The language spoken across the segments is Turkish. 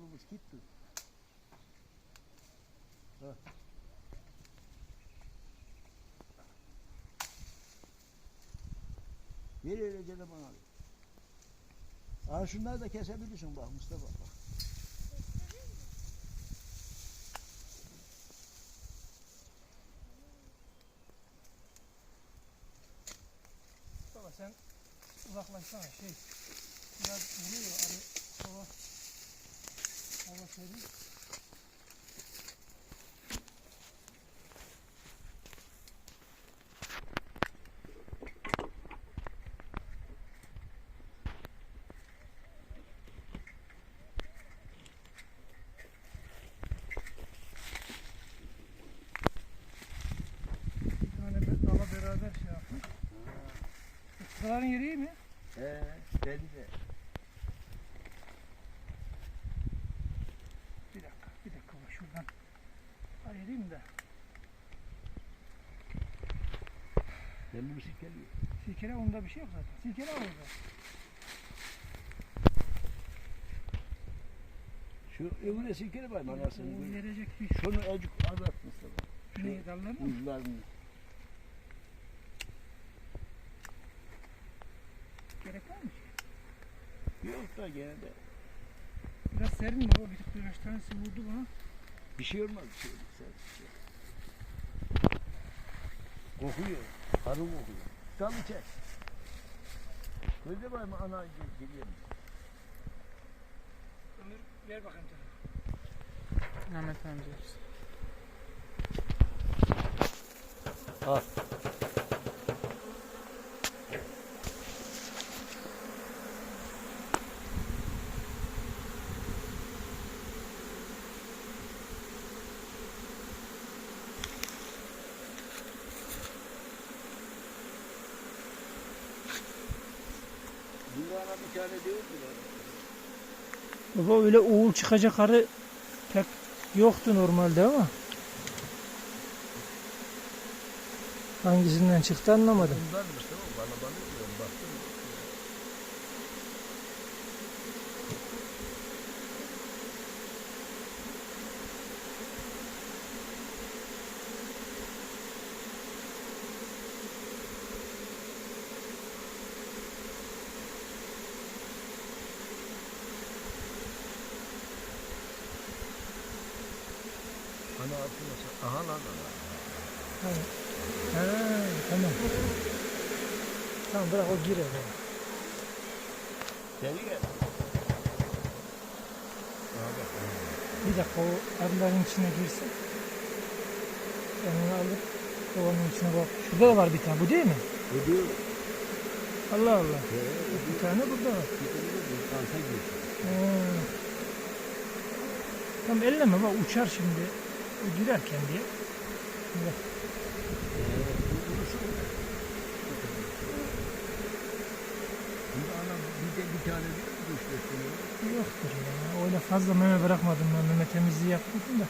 Yalnız gitti. Ha. Ver öylece de bana. Aa şunları da kesebilirsin bak Mustafa bak. Baba sen uzaklaşsana şey. Biraz vuruyor arı dala beraber şey yapmış. Kısaların yeri iyi mi? He, dedi de. Bir dakika, bir dakika bak şuradan da. Ben bunu sikeliyor. Silkele onda bir şey yok zaten. Silkele orada. Şu öbürüne sikeli var manasını. O böyle. verecek bir Şunu acık azalt Mustafa. Şu ne dallar mı? Uçlarını. Gerek var mı ki? Yok da gene de. Biraz serin mi baba? Bir tık birkaç tanesi vurdu bana. Bir şey olmaz bir şey olmaz. sadece. Kokuyor. Arı kokuyor. Sal içer. Gözde var mı ana geliyor. Ömür ver bakayım sana. Ahmet amca. Al. Değil mi lan? Baba öyle oğul çıkacak arı pek yoktu normalde ama. Hangisinden çıktı anlamadım. Bundanmış tamam? Bana bana diyorum baktım. Aha lan ana. Ha, tamam. Tamam bırak o girer. Deli gel. Bir dakika o arıların içine girsin. Ben onu alıp kovanın içine bak. Şurada da var bir tane. Bu değil mi? Ödüyor. Allah Allah. He, Bir tane burada var. bir tane bir alta gir. Ha. Tamam elleme bak uçar şimdi. Girerken diye. Bak. Bunda ana bir de bir tane değil mi düştü? Yoktur ya. Öyle fazla meme bırakmadım ben. Meme temizliği yapmadım da.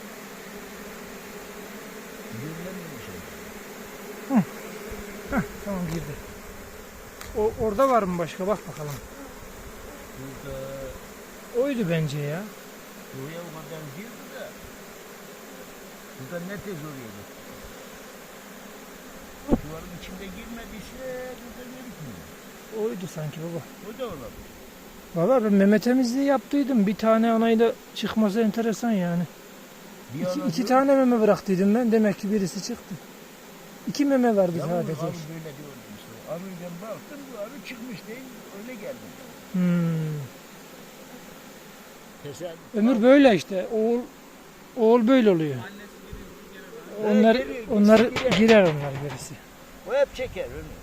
Görünmemiş şey. Heh, tamam girdi. O, orada var mı başka? Bak bakalım. Burada Oydu bence ya. buraya o kadar girdi de. Burada ne tez oraya gitti. Duvarın içinde girmediyse burada görükmüyor. Oydu sanki baba. O da olabilir. Valla ben meme temizliği yaptıydım. Bir tane anayla çıkması enteresan yani. Bir İki, iki tane meme bıraktıydım ben. Demek ki birisi çıktı. İki meme vardı Ya sadece. arı böyle diyor işte. Arıyla baktım bu arı çıkmış değil öyle geldi. Hmm. Tesadüf. Ömür böyle işte. Oğul oğul böyle oluyor. Onlar onlar girer. onlar birisi. O hep çeker ömür.